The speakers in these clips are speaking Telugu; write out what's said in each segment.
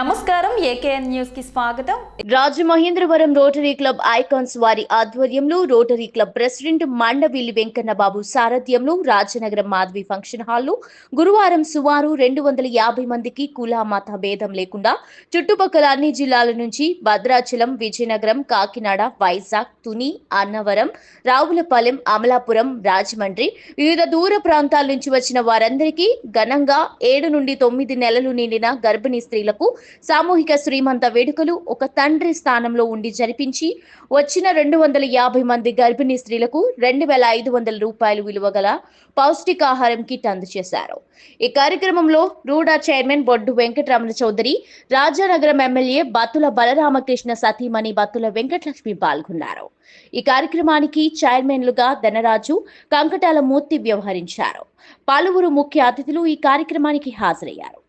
నమస్కారం ఏకేఎన్ న్యూస్కి స్వాగతం. రాజమహేంద్రవరం రోటరీ క్లబ్ ఐకాన్స్ వారి ఆధ్వర్యంలో rotary club president Mandavilli Venkanna Babu సారథ్యంలో రాజనగరం మాధవి ఫంక్షన్ హాల్లో గురువారం సుమారు రెండు వందల యాభై మందికి కుల మత భేదం లేకుండా చుట్టుపక్కల అన్ని జిల్లాల నుంచి భద్రాచలం విజయనగరం కాకినాడ వైజాగ్ తుని అన్నవరం రావులపాలెం అమలాపురం రాజమండ్రి వివిధ దూర ప్రాంతాల నుంచి వచ్చిన వారందరికీ ఘనంగా ఏడు నుండి తొమ్మిది నెలలు నిండిన గర్భిణీ స్త్రీలకు సామూహిక శ్రీమంత వేడుకలు ఒక తండ్రి స్థానంలో ఉండి జరిపించి వచ్చిన రెండు వందల యాభై మంది గర్భిణీ స్త్రీలకు రెండు వేల ఐదు వందల రూపాయలు విలువ గల పౌష్టికాహారం కిట్ అందజేశారు. ఈ కార్యక్రమంలో RUDA chairman Boddu Venkataramana Chowdary Rajanagaram MLA Battula Balaramakrishna సతీమణి బత్తుల వెంకటలక్ష్మి పాల్గొన్నారు. ఈ కార్యక్రమానికి చైర్మన్లుగా ధనరాజు కంకటాల మూర్తి వ్యవహరించారు. పలువురు ముఖ్య అతిథులు ఈ కార్యక్రమానికి హాజరయ్యారు.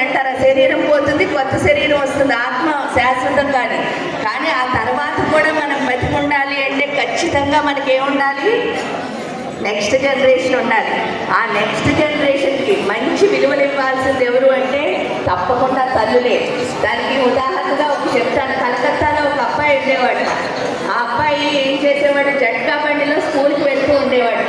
అంటారు ఆ శరీరం పోతుంది కొత్త శరీరం వస్తుంది. ఆత్మ శాశ్వతం కానీ కానీ ఆ తర్వాత కూడా మనం బతికి ఉండాలి అంటే ఖచ్చితంగా మనకి ఏముండాలి నెక్స్ట్ జనరేషన్ ఉండాలి. ఆ నెక్స్ట్ జనరేషన్కి మంచి విలువలు ఇవ్వాల్సింది ఎవరు అంటే తప్పకుండా తల్లులే. దానికి ఉదాహరణగా ఒక చెప్తాను. కలకత్తాలో ఒక అబ్బాయి ఉండేవాడు. ఆ అబ్బాయి ఏం చేసేవాడు? జట్కా బండిలో స్కూల్కి వెళ్తూ ఉండేవాడు.